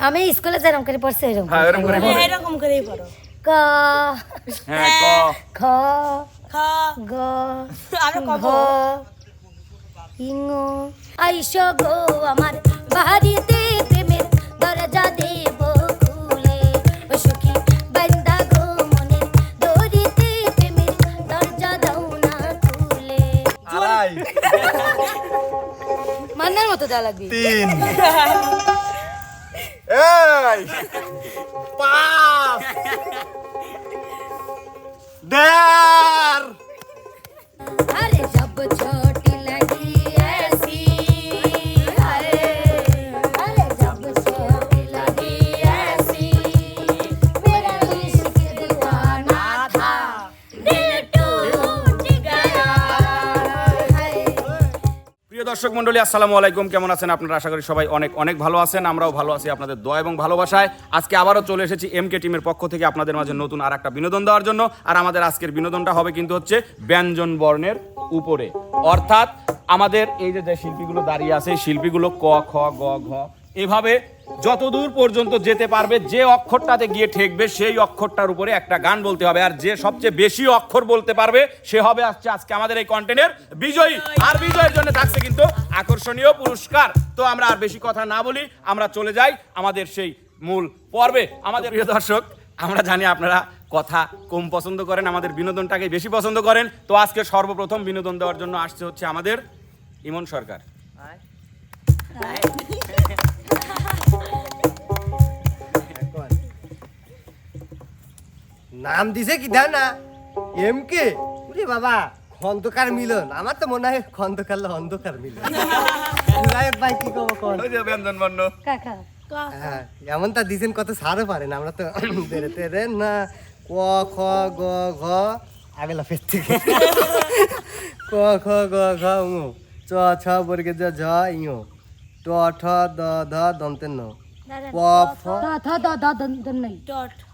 আমি স্কুলে যেরকম করে পড়ছি এরকম হ্যাঁ এরকম করে বলে। এরকম করেই পড়ো। ক হ্যাঁ ক। খ খ। গ আরও কব ঘ ইঙ। আইস গো আমার বাড়িতে প্রেমের দরজা দেব মান্নার মতো দেওয়া লাগবে। তিন। এই পাঁচ দেড় দর্শক মন্ডলী আসসালামু আলাইকুম। কেমন আছেন আপনারা? আশা করি সবাই অনেক অনেক ভালো আছেন। আমরাও ভালো আছি আপনাদের দোয়া এবং ভালোবাসায়। আজকে আবারও চলে এসেছি এম কে টিমের পক্ষ থেকে আপনাদের মাঝে নতুন আর একটা বিনোদন দেওয়ার জন্য। আর আমাদের আজকের বিনোদনটা হবে কিন্তু হচ্ছে ব্যঞ্জন বর্ণের উপরে। অর্থাৎ আমাদের এই যে শিল্পীগুলো দাঁড়িয়ে আছে শিল্পীগুলো ক, খ, গ, ঘ এভাবে যতদূর পর্যন্ত যেতে পারবে যে অক্ষরটাতে গিয়ে ঠেকবে সেই অক্ষরটার উপরে একটা গান বলতে হবে। আর যে সবচেয়ে বেশি অক্ষর বলতে পারবে সে হবে আসছে আজকে আমাদের এই কন্টেন্টের বিজয়ী। আর বিজয়ের জন্য থাকছে কিন্তু আকর্ষণীয় পুরস্কার। তো আমরা আর বেশি কথা না বলি আমরা চলে যাই আমাদের সেই মূল পর্বে। আমাদের প্রিয় দর্শক আমরা জানি আপনারা কথা কম পছন্দ করেন আমাদের বিনোদনটাকে বেশি পছন্দ করেন। তো আজকে সর্বপ্রথম বিনোদন দেওয়ার জন্য আসছে হচ্ছে আমাদের ইমন সরকার। নাম দিছে কি দাও না? M K? উরে বাবা খন্দকার মিলন। আমার তো মনে হয় খন্দকার অন্ধকার মিলন। নায়ক ভাই কি কব কোন? ওই যে ব্যঞ্জন বর্ণ। কাকা হ্যাঁ এমন তা দিছেন কত সারও পারে না আমরা তো দেরে তেরে না। ক খ গ ঘ। আগে লাফের থেকে। ক খ গ ঘ উ চ ছ বর্গে জ ঝ ইউ ট ঠ দ ধ দন্তেন ন। প ফ। থা থা দা দা দন দন নাই। ডট চুপ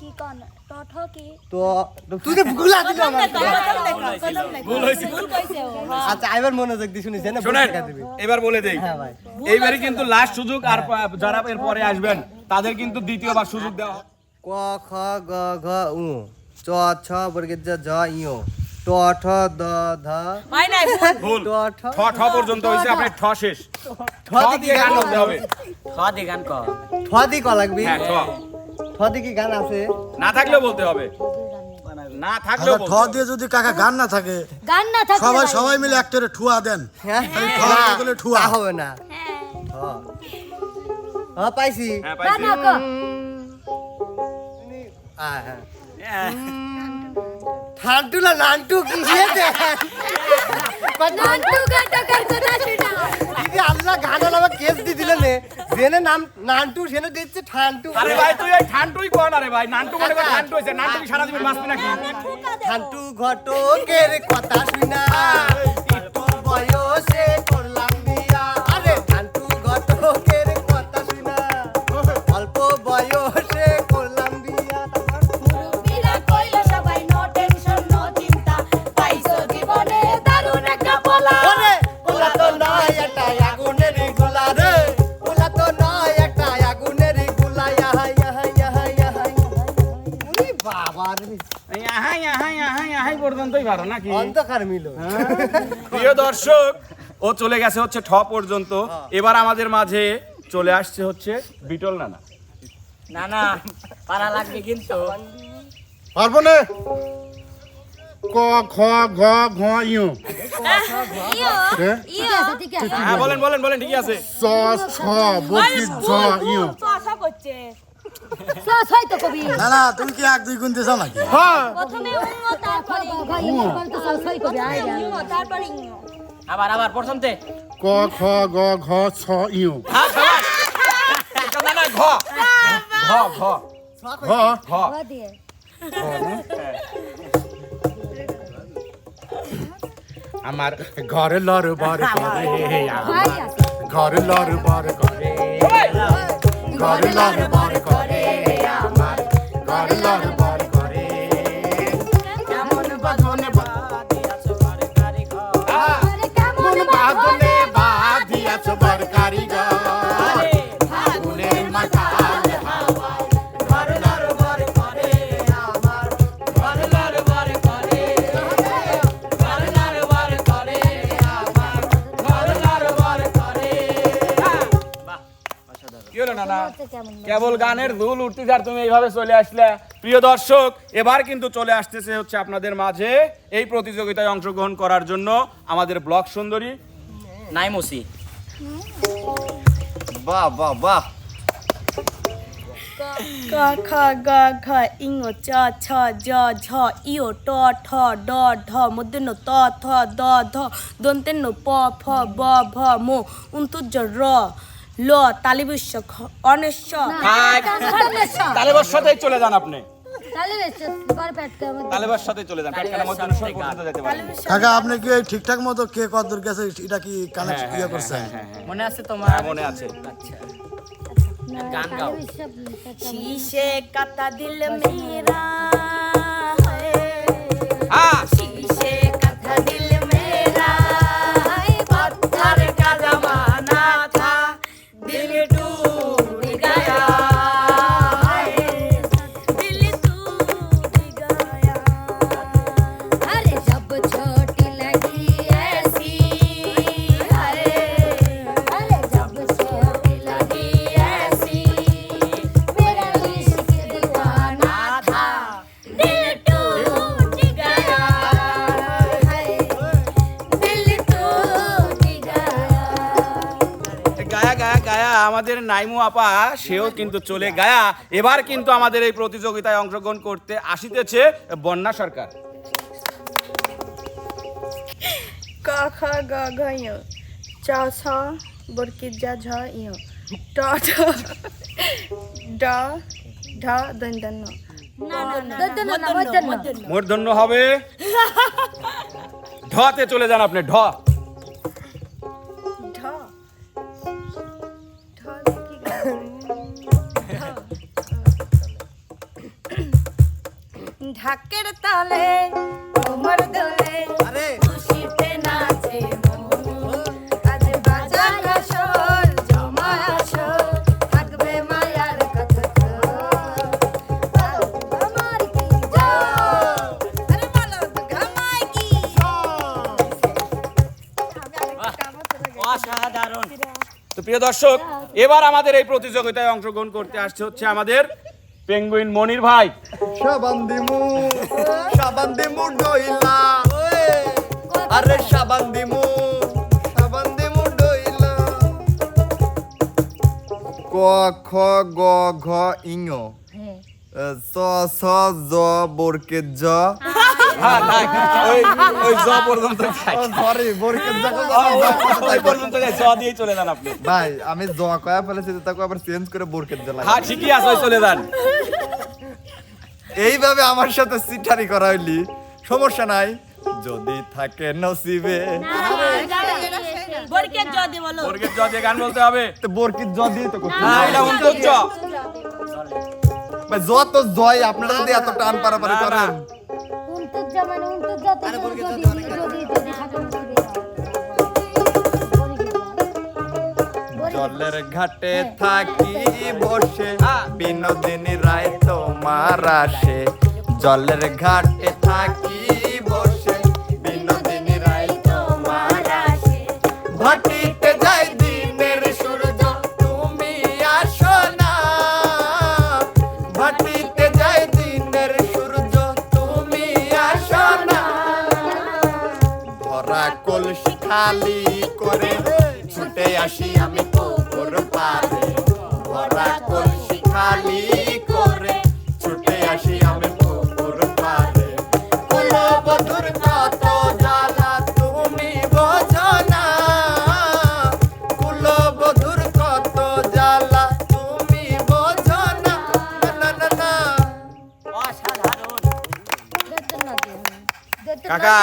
কি কোন? টট কি? তো তুই তো গুলা দিল আমার কদম দেখো কদম দেখো ভুল হয়েছে। ভুল কইছে। আচ্ছা এবার মনোযোগ দিয়ে শুনিস না শোনেন এবার বলে দেই। এইবারই কিন্তু লাস্ট সুযোগ আর যারা এর পরে আসবেন তাদের কিন্তু দ্বিতীয়বার সুযোগ দেওয়া ক খ গ ঘ উ চ ছ বর্গের জ ঝ ইউ ট ঠ দ ধ। নাই? ভুল। ভুল ট ঠ ঠ ঠ পর্যন্ত হয়েছে আপনার ঠ শেষ। ঠ দি দিয়ে গান হবে। ঠ দি ক লাগবি? হ্যাঁ ঠ। ঠ কি গান আছে? না থাকলেও বলতে হবে। না থাকলেও আচ্ছা, ঠ বলতে হবে। দিয়ে যদি কাকা গান না থাকে গান না থাকে সবাই সবাই মিলে একটা ঠুয়া দেন। হ্যাঁ। ঠুয়া। হবে না। হ্যাঁ। পাইছি। হ্যাঁ পাইছি। না কো। আ, হ্যাঁ। হ্যাঁ। ঠান্টু না নান্টু কি নান্টু গাটা কর কথা শুনা দিদি আল্লাহ গান আমার কেস দি দিলে নে। জেনে নাম নান্টু সেনে দিচ্ছে ঠান্টু। আরে ভাই তুই এই ঠান্টুই কর না রে ভাই। নান্টু মনে কর ঠান্টু হয়েছে। নান্টু কি সারা জীবন বাঁচবি নাকি? ঠান্টু ঘটকের কথা শুনা। একটু বয়সে করলাম ভালো নাকি অন্ধকার মিলো প্রিয় দর্শক ও চলে গেছে হচ্ছে ঠ পর্যন্ত এবার আমাদের মাঝে চলে আসছে হচ্ছে বিটল নানা না না পারা লাগবে কিন্তু পারব না ক খ ঘ ঘ ইউ হ্যাঁ? হ্যাঁ বলেন বলেন বলেন ঠিকই আছে চ ছ বকি ঝ ইউ করছে সস হয় তো কবি। না না তুমি কি এক দুই নাকি? প্রথমে তারপরে হয় কবি আয় ইঙ্গ তারপরে ইঙ্গ আবার আবার ক খ গ ঘ ছ ইউ। না না ঘ। ঘ ঘ। ঘ। ঘ। বাবা দিয়ে। আমার ঘর লর বার করে ঘর লর বার করে ঘর লর বার কেবল গানের দুল উঠতে আর তুমি এইভাবে চলে আসলে। প্রিয় দর্শক এবার কিন্তু চলে আসতেছে হচ্ছে আপনাদের মাঝে এই প্রতিযোগিতায় অংশগ্রহণ করার জন্য আমাদের ব্লক সুন্দরী নাই মসি বাহ বাহ বাহ। ক খ গ ঘ ইং চ ছ জ ঝ ইও ট ঠ ড ঢ মধ্যন্য ত থ দ ধ দন্তেন্য প ফ ব ভ ম উন্তুজ র। ল তালিবস্য অনস্য তালেবার সাথেই চলে যান আপনি। কাকা কি ঠিকঠাক মতো কে কত গেছে এটা কি কানেকশন ইয়ে মনে আছে তোমার? মনে আছে। আচ্ছা। গান গাও। শীশে কাতা দিল মেরা আমাদের নাইমু আপা সেও কিন্তু চলে গায়া। এবার কিন্তু আমাদের এই প্রতিযোগিতায় অংশগ্রহণ করতে আসিতেছে বন্যা সরকার। ক বরকি ঢ ঢতে চলে যান আপনি ঢ। ঢাকের তালে তোমার দলে আরে। খুশিতে নাচে আজ বাজার আসর জমা আসর থাকবে মায়ার কথা আমার কি আরে বলো ঘামাই কি অসাধারণ। তো প্রিয় দর্শক এবার আমাদের এই প্রতিযোগিতায় অংশগ্রহণ করতে আসছে হচ্ছে আমাদের পেঙ্গুইন মনির ভাই। সাবান দিমু সাবান দিমু ডইলা। আরে সাবান দিমু সাবান দিমু ডইলা। ক খ গ ঘ ইঙ। স স জ বরকে জ। হ্যাঁ ওই ওই জ পর্যন্ত যাই। সরি বরকে জ ওই পর্যন্ত জ দিয়েই চলে যান আপনি। ভাই আমি জ কয়া ফেলেছি তাকে আবার চেঞ্জ করে বরকে জ লাগা হ্যাঁ ঠিকই আছে ওই চলে যান। এইভাবে আমার সাথে সিটারি করা হইলি সমস্যা নাই। যদি থাকে নসিবে। বলো। জ দিয়ে গান বলতে হবে। তো বরকির জ দিয়ে তো করতে না এটা উত্তর জ জ তো জয় আপনারা যদি এত টান পারাপারি। করেন। যদি যদি যদি জলের ঘাটে থাকি বসে বিনোদিনী রায় তোমার আসে। জলের ঘাটে থাকি Dale. কাকা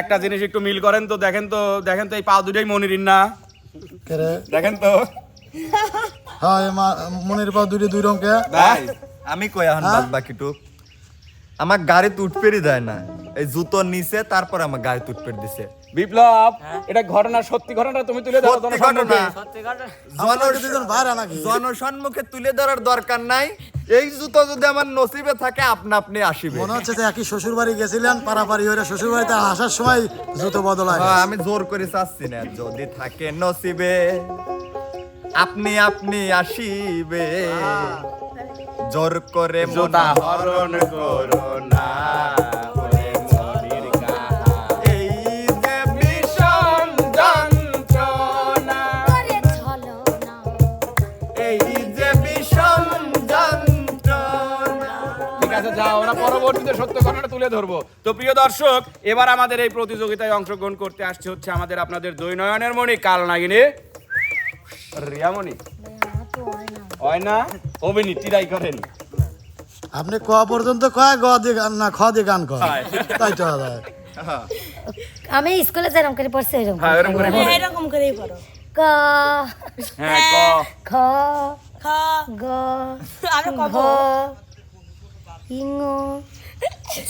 একটা জিনিস একটু মিল করেন তো দেখেন তো দেখেন তো এই পা দুটাই মনিরিন না। দেখেন তো। হ্যাঁ মনের পা দুটি দুই রঙ কে আমি কই এখন বাদ বাকিটুক? আমার গাড়ি তুটপেরি দেয় না। এই জুতো নিছে তারপর আমার গাড়ি তুটপের দিছে। বিপ্লব এটা ঘটনা সত্যি ঘটনা তুমি তুলে ধরো সত্যি জনসম্মুখে। ঘটনা। জনসম্মুখে তুলে ধরার দরকার নাই। এই জুতো যদি আমার নসিবে থাকে আপনা আপনি আসিবে। মনে হচ্ছে যে একই শ্বশুর বাড়ি গেছিলেন পারাপারি হয়ে শ্বশুর বাড়িতে আসার সময় জুতো বদল হয় হ্যাঁ, আমি জোর করে চাচ্ছি না যদি থাকে নসিবে আপনি আপনি আসিবে। জোর করে মন হরণ করো সত্য ঘটনা তুলে ধরবো। তো প্রিয় দর্শক এবার আমাদের এই প্রতিযোগিতায় অংশগ্রহণ করতে আসছে হচ্ছে আমাদের আপনাদের দৈনয়নের মণি কাল নাগিনী। রিয়ামণি। হয় না অভিনী টিরাই করেন। আপনি ক পর্যন্ত কয়? গ দিয়ে গান না খ দিয়ে গান কয়? তাই তো আমি স্কুলে যেরকম করে পড়ছি এরকম হ্যাঁ এরকম করে বলো। এরকম করেই করো ক হ্যাঁ ক। খ খা। গ আমরা ঘ কব ইং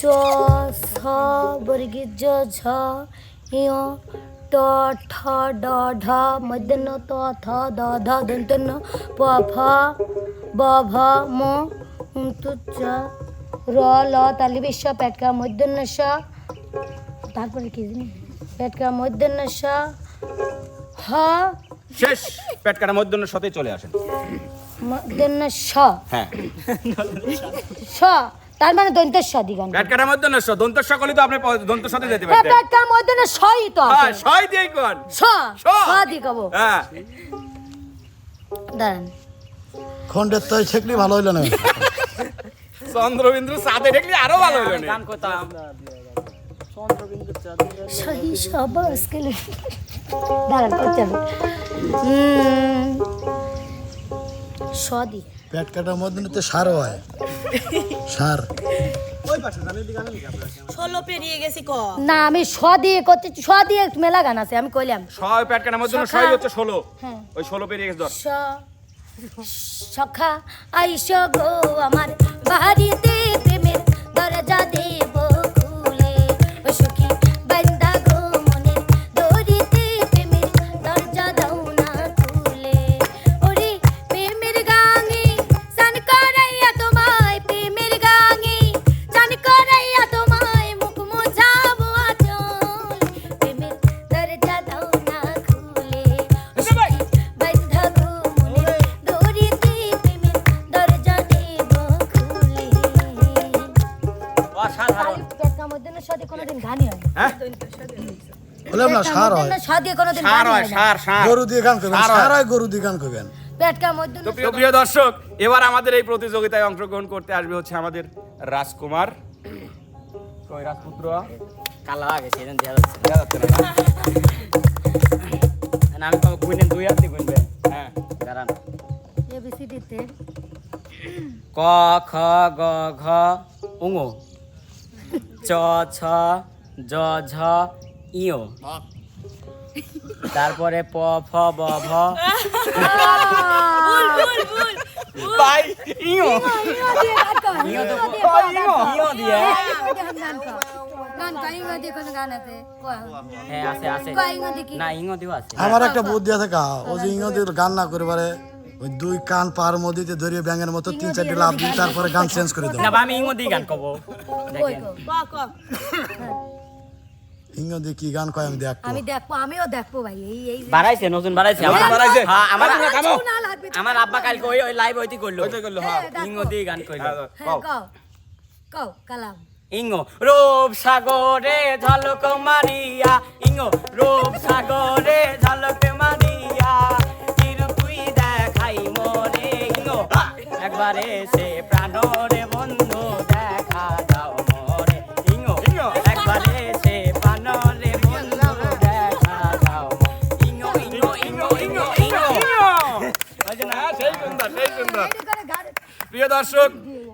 চ ছ বর্গীর জ ঝ ইয় ট ঠ ড ঢ মধ্যাহ্ন ত থ দ ধ দন্তন্য প ফ ব ভ ম উন্তু চ র ল পেটকা মধ্যাহ্ন স তারপরে কি? জানি পেটকা মধ্যাহ্ন স হ শেষ! সাথে চলে আসেন। মধ্যাহ্ন স হ্যাঁ। স তার মানে দন্ত স দিগান পেট কাটা মধ্যাহ্নের স দন্ত সকলে তো আপনি দন্তের সাথে যেতে পারতেন। পেটকা মধ্যাহ্ন সই তো হ্যাঁ আছে ছয় দিয়েই কোন স স। স দিগাবো হ্যাঁ। দাঁড়ান। খন্ডের তো ঠেকলি ভালো হইল না। চন্দ্রবিন্দু সাথে দেখলে আরও ভালো হলো না। গান করতাম সহি সবাস কেলে দাঁড়ান করতে হবে। উম, স পেট কাটার মধ্যে তো সারও হয়। সার। ষোলো পেরিয়ে গেছি ক। না আমি স দিয়ে করতে স দিয়ে মেলা গান আছে আমি কইলাম। ছয় পেট কাটার মধ্যাহ্ন ছয় হচ্ছে ষোলো। হ্যাঁ। ওই ষোলো পেরিয়ে গেছে ধর। স সখা আইস গো আমার বাড়িতে না সার হয়। পেটকার মধ্যে কোনোদিন সার হয় হয় সার সার। গরু দিয়ে গান করবেন সার হয়। গরু দিয়ে গান করবেন। তো প্রিয় দর্শক এবার আমাদের এই প্রতিযোগিতায় অংশগ্রহণ করতে আসবে হচ্ছে আমাদের রাজকুমার। কই রাজপুত্র? কালা সেদিন যাচ্ছে যাচ্ছে না, আমি দুই হাতে গুনবে হ্যাঁ দাঁড়ান। ক খ গ ঘ উঙো। চ ছ জ ঝ ইও। তারপরে প ফ ব ভ। ভাই ইও। ইও তো ইও দিয়ে হ্যাঁ দিও আছে? আমার একটা বুদ্ধি আছে কা ও যে ইংরেজি গান না করে পারে ওই দুই কান পার মধ্যে ধরিয়ে ব্যাঙের মতো তিন চারটি লাভ দিই তারপরে গান চেঞ্জ করে দেবো। আমি দিয়ে গান কব ক ইংরেজি কি গান কয় আমি দেখ আমি দেখব আমিও দেখব ভাই এই এই বাড়াইছে নতুন বাড়াইছে আমার বাড়াইছে? হ্যাঁ আমার আমার আব্বা কালকে ওই ওই লাইভ হইতে করল করল, হ্যাঁ। দিয়ে গান করল হ্যাঁ, হ্যাঁ কও। কালাম। ইঙ্গো রূপ সাগরে ঝলক মারিয়া ইঙ্গো রূপ সাগরে ঝলক মারিয়া তিরুপুই দেখাই মোরে ইঙ্গো একবারে সে প্রাণরে দর্শক,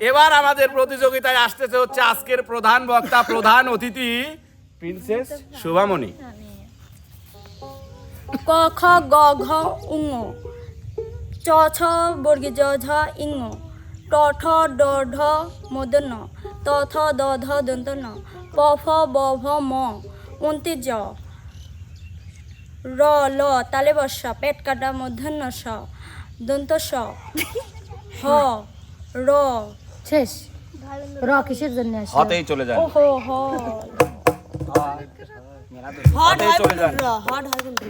এবার আমাদের প্রতিযোগিতায় আসতেছে হচ্ছে আজকের প্রধান বক্তা, প্রধান অতিথি, প্রিন্সেস শুভামণি। ক, খ, গ, ঘ উঙ চ, ছ, বর্গী, জ, ঝ ইঙ ট, ঠ, ড, ঢ মদন্য ত, থ, দ, ধ, দন্ত, ন। প, ফ, ব, ভ, ম। উন্তি জ। র, ল, তালে বসা পেট কাটা মধ্যাহ্ন স। দন্ত স। হ। র শেষ। র কিসের জন্য আসে হতেই চলে যান। ওহো হো। হট চলে যান। হট হয় কিন্তু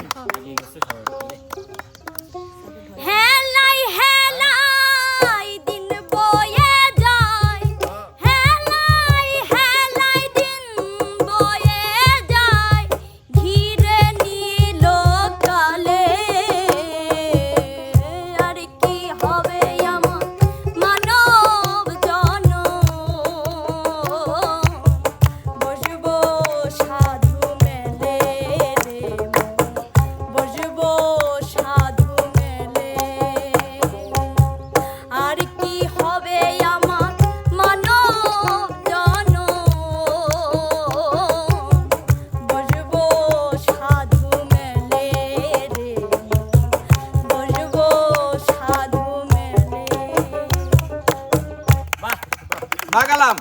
লাগালাম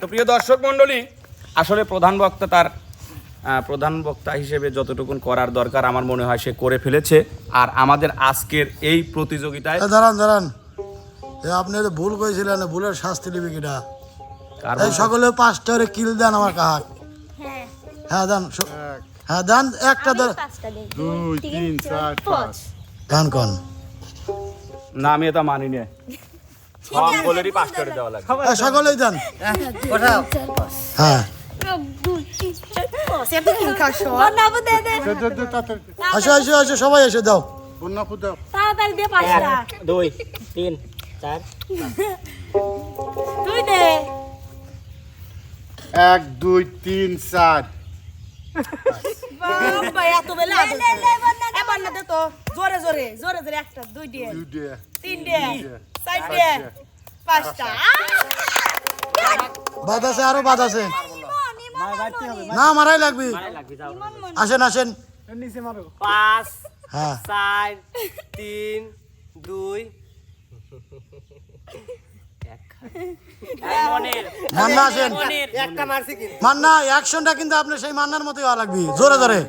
তো প্রিয় দর্শক মণ্ডলী আসলে প্রধান বক্তা তার প্রধান বক্তা হিসেবে যতটুকুন করার দরকার আমার মনে হয় সে করে ফেলেছে। আর আমাদের আজকের এই প্রতিযোগিতায় দাঁড়ান দাঁড়ান। এ আপনি তো ভুল করেছিলেন ভুলের শাস্তি নিবি কিটা কার এই সকলে পাঁচটা করে কিল দেন আমার কাহাক। হ্যাঁ। দেন হ্যাঁ দেন একটা দেন দুই। তিন চার পাঁচ। গান কন? না আমি এটা মানি নে করে দেওয়া সকলেই দেন হ্যাঁ। আসো আসো আসো সবাই এসে দাও। তাড়াতাড়ি দে পাঁচটা দুই তিন চার। তুই দে। এক দুই তিন চার। জোরে জোরে জোরে জোরে একটা দুই দিয়ে তিন দিয়ে চার পাঁচটা। বাদ আছে আরও বাদ আছে। না মারাই লাগবি। আসেন আসেন। পাঁচ হ্যাঁ। চার তিন দুই। মান্না আসেন। অ্যাকশনটা কিন্তু। আপনি সেই মান্নার মতোই হওয়া লাগবি। জোরে জোরে।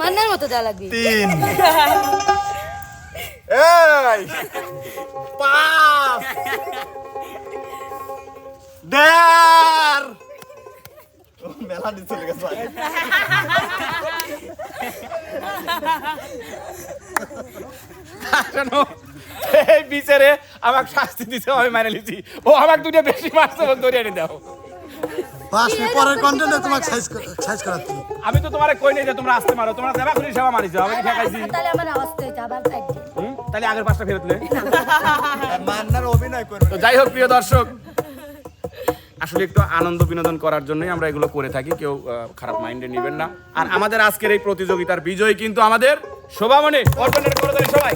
মান্নার মতো দেওয়া লাগবে। তিন। এই! পাঁচ দেড় মেলা দিয়ে চলে গেছে। এই বিচারে আমাকে শাস্তি দিতে আমি মেনে নিছি ও আমাকে দুটো বেশি মারছে ও ধরে এনে দাও। মিনিট পরের কন্টেন্টে তোমাকে সাইজ সাইজ করাচ্ছি। আমি তো তোমারে কই নাই যে তোমরা আসতে মারো তোমরা সেবা করি সেবা মারিছো আমি কি ঠেকাইছি? তাহলে আমার আওয়াজ তো আবার সাইড? তাহলে আগের পাঁচটা ফেরত নে। মান্নার অভিনয় করবে। তো যাই হোক প্রিয় দর্শক আসলে একটু আনন্দ বিনোদন করার জন্যই আমরা এগুলো করে থাকি কেউ খারাপ মাইন্ডে নেবেন না। আর আমাদের আজকের এই প্রতিযোগিতার বিজয়ী কিন্তু আমাদের শোভামণি। অর্পণের করে দেন সবাই।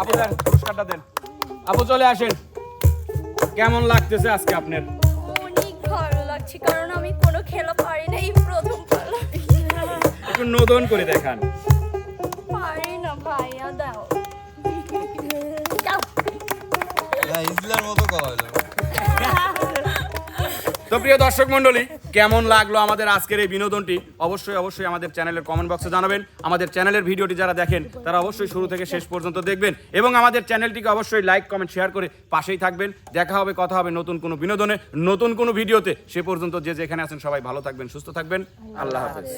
আপু দেন পুরস্কারটা দেন। আপু চলে আসেন। কেমন লাগতেছে আজকে আপনার? অনেক ভালো লাগছে কারণ আমি কোনো খেলা পারি না এই প্রথম একটু নদন করে দেখান। তো প্রিয় দর্শক মণ্ডলী, কেমন লাগল আমাদের আজকের এই বিনোদনটি? অবশ্যই অবশ্যই আমাদের চ্যানেলের কমেন্ট বক্সে জানাবেন। আমাদের চ্যানেলের ভিডিওটি যারা দেখেন, তারা অবশ্যই শুরু থেকে শেষ পর্যন্ত দেখবেন। এবং আমাদের চ্যানেলটিকে অবশ্যই লাইক কমেন্ট শেয়ার করে পাশেই থাকবেন। দেখা হবে, কথা হবে নতুন কোনো বিনোদনে, নতুন কোনো ভিডিওতে। সে পর্যন্ত যে যেখানে আছেন সবাই ভালো থাকবেন, সুস্থ থাকবেন। আল্লাহ হাফেজ।